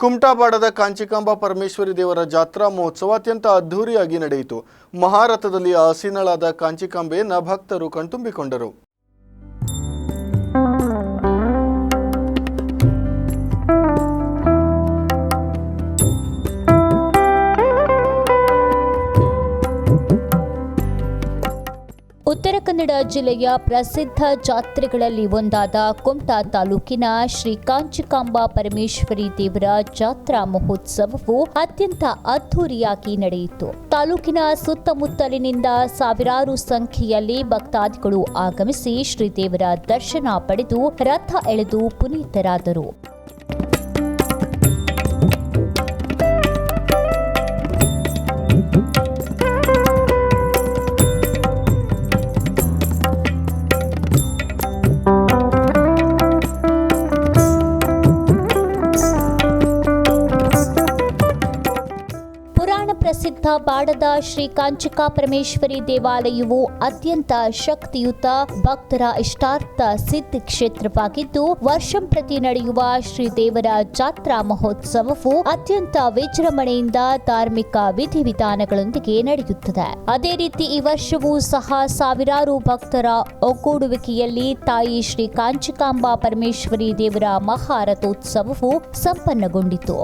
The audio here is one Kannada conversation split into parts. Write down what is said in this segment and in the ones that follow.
ಕುಮಟಾಬಾಡದ ಕಾಂಚಿಕಾಂಬ ಪರಮೇಶ್ವರಿ ದೇವರ ಜಾತ್ರಾ ಮಹೋತ್ಸವ ಅತ್ಯಂತ ಅದ್ಧೂರಿಯಾಗಿ ನಡೆಯಿತು. ಮಹಾರಥದಲ್ಲಿ ಆಸೀನಳಾದ ಕಾಂಚಿಕಾಂಬೆಯನ್ನು ಭಕ್ತರು ಕಣ್ತುಂಬಿಕೊಂಡರು. ಉತ್ತರ ಕನ್ನಡ ಜಿಲ್ಲೆಯ ಪ್ರಸಿದ್ಧ ಜಾತ್ರೆಗಳಲ್ಲಿ ಒಂದಾದ ಕುಮಟಾ ತಾಲೂಕಿನ ಶ್ರೀ ಕಾಂಚಿಕಾಂಬಾ ಪರಮೇಶ್ವರಿ ದೇವರ ಜಾತ್ರಾ ಮಹೋತ್ಸವವು ಅತ್ಯಂತ ಅದ್ಧೂರಿಯಾಗಿ ನಡೆಯಿತು. ತಾಲೂಕಿನ ಸುತ್ತಮುತ್ತಲಿನಿಂದ ಸಾವಿರಾರು ಸಂಖ್ಯೆಯಲ್ಲಿ ಭಕ್ತಾದಿಗಳು ಆಗಮಿಸಿ ಶ್ರೀದೇವರ ದರ್ಶನ ಪಡೆದು ರಥ ಎಳೆದು ಪುನೀತರಾದರು. ಪುರಾಣ ಪ್ರಸಿದ್ಧ ಬಾಡದ ಶ್ರೀ ಕಾಂಚಿಕಾ ಪರಮೇಶ್ವರಿ ದೇವಾಲಯವು ಅತ್ಯಂತ ಶಕ್ತಿಯುತ ಭಕ್ತರ ಇಷ್ಟಾರ್ಥ ಸಿದ್ಧ ಕ್ಷೇತ್ರವಾಗಿದ್ದು ವರ್ಷಂಪ್ರತಿ ನಡೆಯುವ ಶ್ರೀ ದೇವರ ಜಾತ್ರಾ ಮಹೋತ್ಸವವು ಅತ್ಯಂತ ವಿಜೃಂಭಣೆಯಿಂದ ಧಾರ್ಮಿಕ ವಿಧಿವಿಧಾನಗಳೊಂದಿಗೆ ನಡೆಯುತ್ತದೆ. ಅದೇ ರೀತಿ ಈ ವರ್ಷವೂ ಸಹ ಸಾವಿರಾರು ಭಕ್ತರ ಒಗ್ಗೂಡುವಿಕೆಯಲ್ಲಿ ತಾಯಿ ಶ್ರೀ ಕಾಂಚಿಕಾಂಬಾ ಪರಮೇಶ್ವರಿ ದೇವರ ಮಹಾರಥೋತ್ಸವವು ಸಂಪನ್ನಗೊಂಡಿತು.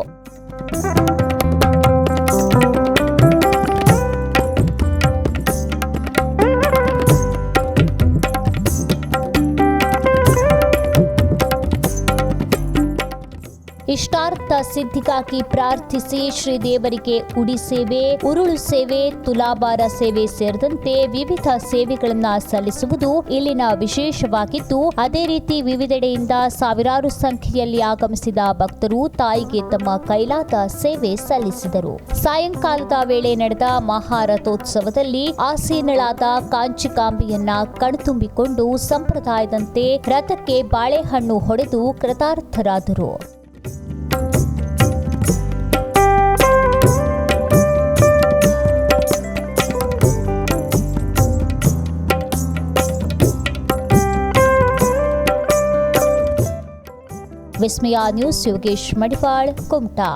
ಇಷ್ಟಾರ್ಥ ಸಿದ್ಧಿಗಾಗಿ ಪ್ರಾರ್ಥಿಸಿ ಶ್ರೀದೇವರಿಗೆ ಉಡಿ ಸೇವೆ, ಉರುಳು ಸೇವೆ, ತುಲಾಭಾರ ಸೇವೆ ಸೇರಿದಂತೆ ವಿವಿಧ ಸೇವೆಗಳನ್ನು ಸಲ್ಲಿಸುವುದು ಇಲ್ಲಿನ ವಿಶೇಷವಾಗಿದ್ದು, ಅದೇ ರೀತಿ ವಿವಿಧೆಡೆಯಿಂದ ಸಾವಿರಾರು ಸಂಖ್ಯೆಯಲ್ಲಿ ಆಗಮಿಸಿದ ಭಕ್ತರು ತಾಯಿಗೆ ತಮ್ಮ ಕೈಲಾದ ಸೇವೆ ಸಲ್ಲಿಸಿದರು. ಸಾಯಂಕಾಲದ ವೇಳೆ ನಡೆದ ಮಹಾರಥೋತ್ಸವದಲ್ಲಿ ಆಸೀನಳಾದ ಕಾಂಚಿಕಾಂಬಿಯನ್ನ ಕಣ್ತುಂಬಿಕೊಂಡು ಸಂಪ್ರದಾಯದಂತೆ ರಥಕ್ಕೆ ಬಾಳೆಹಣ್ಣು ಹೊಡೆದು ಕೃತಾರ್ಥರಾದರು. विस्मया न्यूज़ योगेश मणिपाल कुमटा।